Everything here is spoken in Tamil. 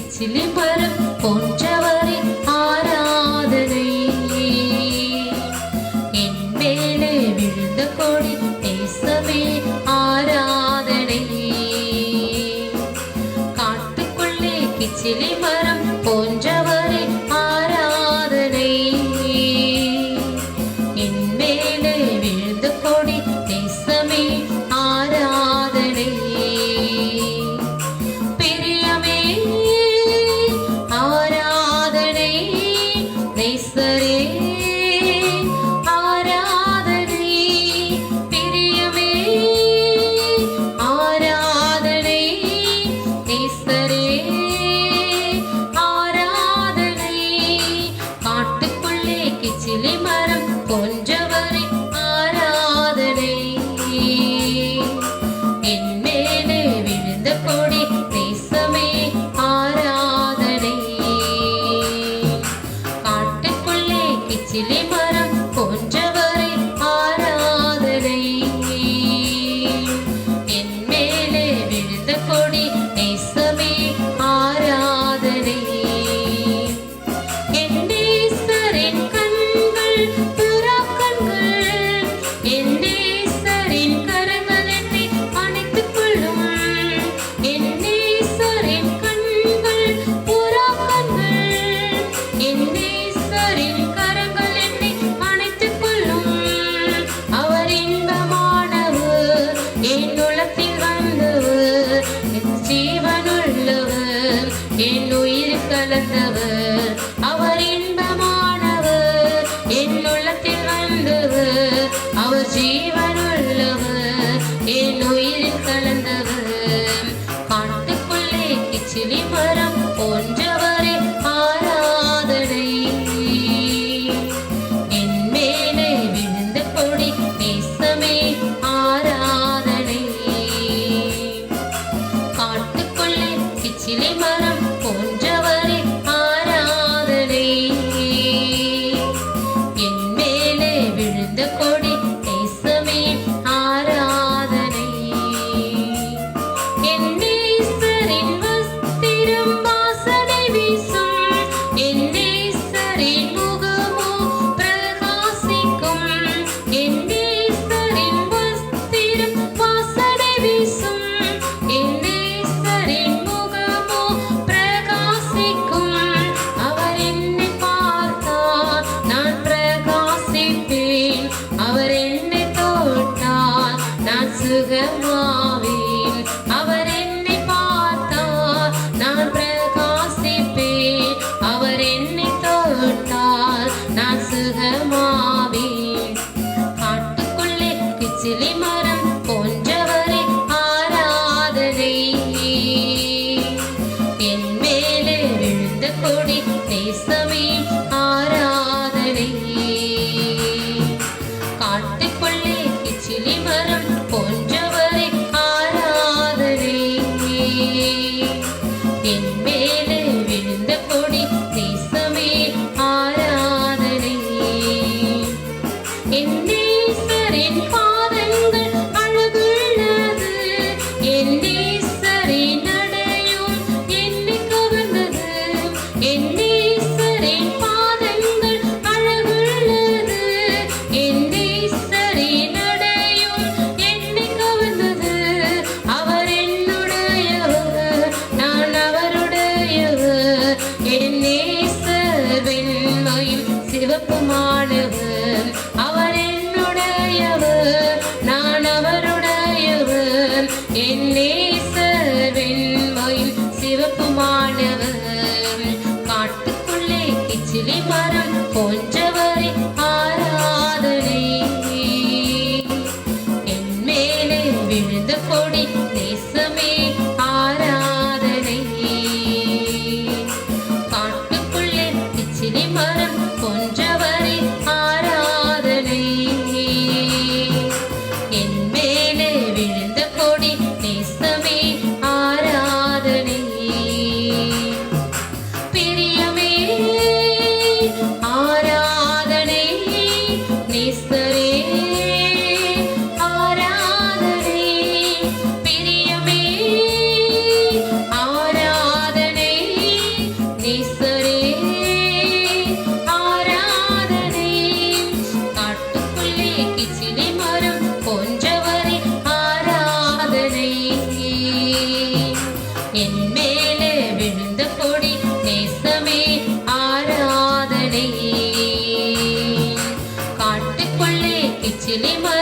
சிலிபரம் போன்றவரின் ஆராதனை. என் மேலே விழுந்த கொடி தேசமே ஆராதனை. காட்டுக்குள்ளே கிச்சிலி மரம் Silima. Jusqu'à la terre Please, the me. சிவப்புமானவர் அவர் என்னுடையவர் நான் அவருடையவர். என் நேசர் வெண்மையில் சிவப்புமானவர் காட்டுக்குள்ளே கிச்சிலி மரம் போன்றவரை ஆராதனை. என் மேலே விழுந்த கொடி cinema.